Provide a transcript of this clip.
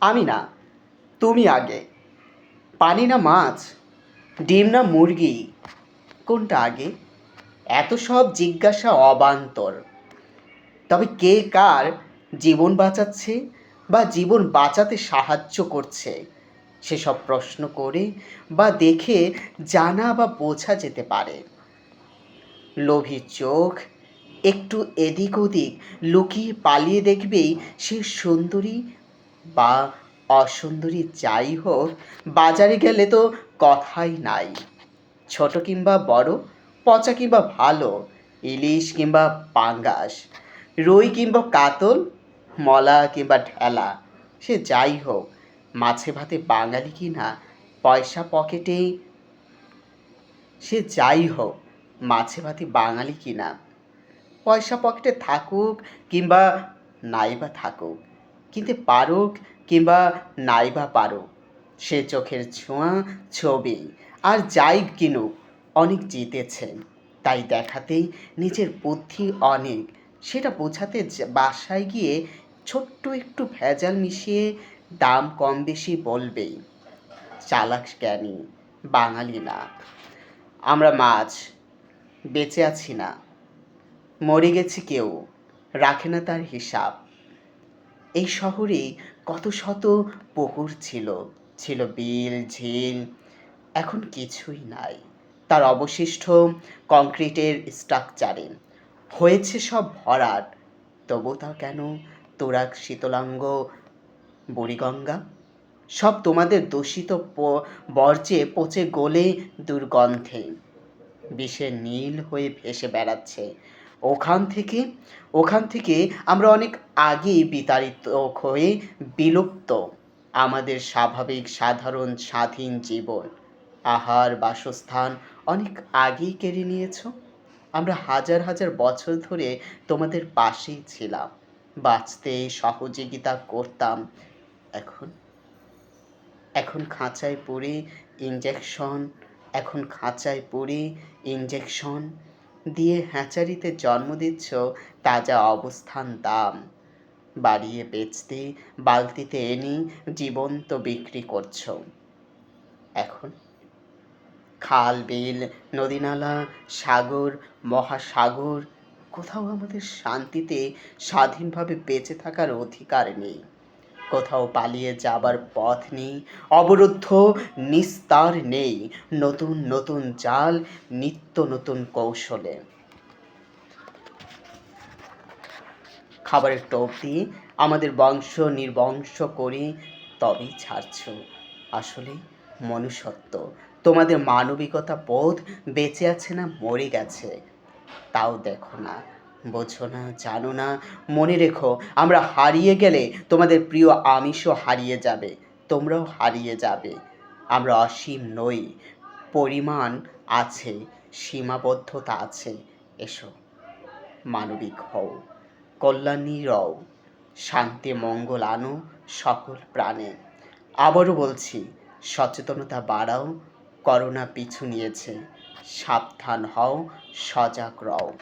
আমি না, তুমি আগে। পানি না মাছ, ডিম না মুরগি, কোনটা আগে? এত সব জিজ্ঞাসা অবান্তর। তবে কে কার জীবন বাঁচাচ্ছে বা জীবন বাঁচাতে সাহায্য করছে? সেসব প্রশ্ন করে বা দেখে জানা বা বোঝা যেতে পারে। লোভী চোখ একটু এদিক ওদিক লুকিয়ে পালিয়ে দেখবেই সে সুন্দরী বা অসুন্দরী যাই হোক, বাজারে গেলে তো কথাই নাই। ছোট কিংবা বড়, পচা কিংবা ভালো, ইলিশ কিংবা পাঙ্গাস, রুই কিংবা কাতল, মলা কিংবা ঠেলা সে যাই হোক, মাছে ভাতে বাঙালি কিনা, পয়সা পকেটে সে যাই হোক, মাছে ভাতে বাঙালি কিনা, পয়সা পকেটে থাকুক কিংবা নাইবা থাকুক। কিনতে পারুক কিংবা নাইবা পারুক, সে চোখের ছোঁয়া ছবি আর যাই কিনুক, অনেক জিতেছেন তাই দেখাতেই নিজের বুদ্ধি অনেক। সেটা বোঝাতে বাসায় গিয়ে ছোট্ট একটু ভেজাল মিশিয়ে দাম কম বেশি বলবেই। চালাক জ্ঞানী, বাঙালি না। আমরা মাছ, বেঁচে আছি না। মরে গেছে কেউ, রাখে না তার হিসাব। এই শহরে কত শত পুকুর ছিল। ছিল বিল, ঝিল, এখন কিছুই নাই। তার অবশিষ্ট কংক্রিটের স্ট্রাকচারে। হয়েছে সব ভরাট। তবু তা কেন তোরাক শীতলাঙ্গ বুড়িগঙ্গা? সব তোমাদের দূষিত বর্জ্যে পচে গলে দুর্গন্ধে। বিষের নীল হয়ে ভেসে বেড়াচ্ছে। ওখান থেকে ওখান থেকে আমরা অনেক আগেই বিতাড়িত হয়ে বিলুপ্ত আমাদের স্বাভাবিক সাধারণ স্বাধীন জীবন। আহার, বাসস্থান অনেক আগেই কেড়ে নিয়েছো। আমরা হাজার হাজার বছর ধরে তোমাদের পাশেই ছিলাম। বাঁচতে সহযোগিতা করতাম। এখন এখন খাঁচায় পড়ে ইঞ্জেকশন এখন খাঁচায় পড়ে ইঞ্জেকশন দিয়ে হ্যাচারিতে জন্ম দিচ্ছ, তাজা অবস্থান দাম। বাড়িয়ে বেচতে, বালতিতে এনে জীবন্ত বিক্রি করছ। এখন খাল, বিল, নদীনালা, সাগর, মহাসাগর, কোথাও আমাদের শান্তিতে স্বাধীনভাবে বেঁচে থাকার অধিকার নেই। কোথাও পালিয়ে যাবার পথ নেই, অবরুদ্ধ নিস্তার নেই নতুন নতুন জাল নিত্য নতুন কৌশলে। খাবারের টোপ দিয়ে আমাদের বংশ নির্বংশ করে, তবেই ছাড়ছ। আসলে মনুষ্যত্ব, তোমাদের মানবিকতা বোধ বেঁচে আছে না মরে গেছে, তাও দেখো না। বোঝো না, জানো না। মনে রেখো, আমরা হারিয়ে গেলে তোমাদের প্রিয় আমিষও হারিয়ে যাবে, তোমরাও হারিয়ে যাবে। আমরা অসীম নই, পরিমাণ আছে, সীমাবদ্ধতা আছে। এসো, মানবিক হও, কল্যাণী রও, শান্তি, মঙ্গল আনো সকল প্রাণে। আবারও বলছি, সচেতনতা বাড়াও, করোনা পিছু নিয়েছে, সাবধান হও, সজাগ রও।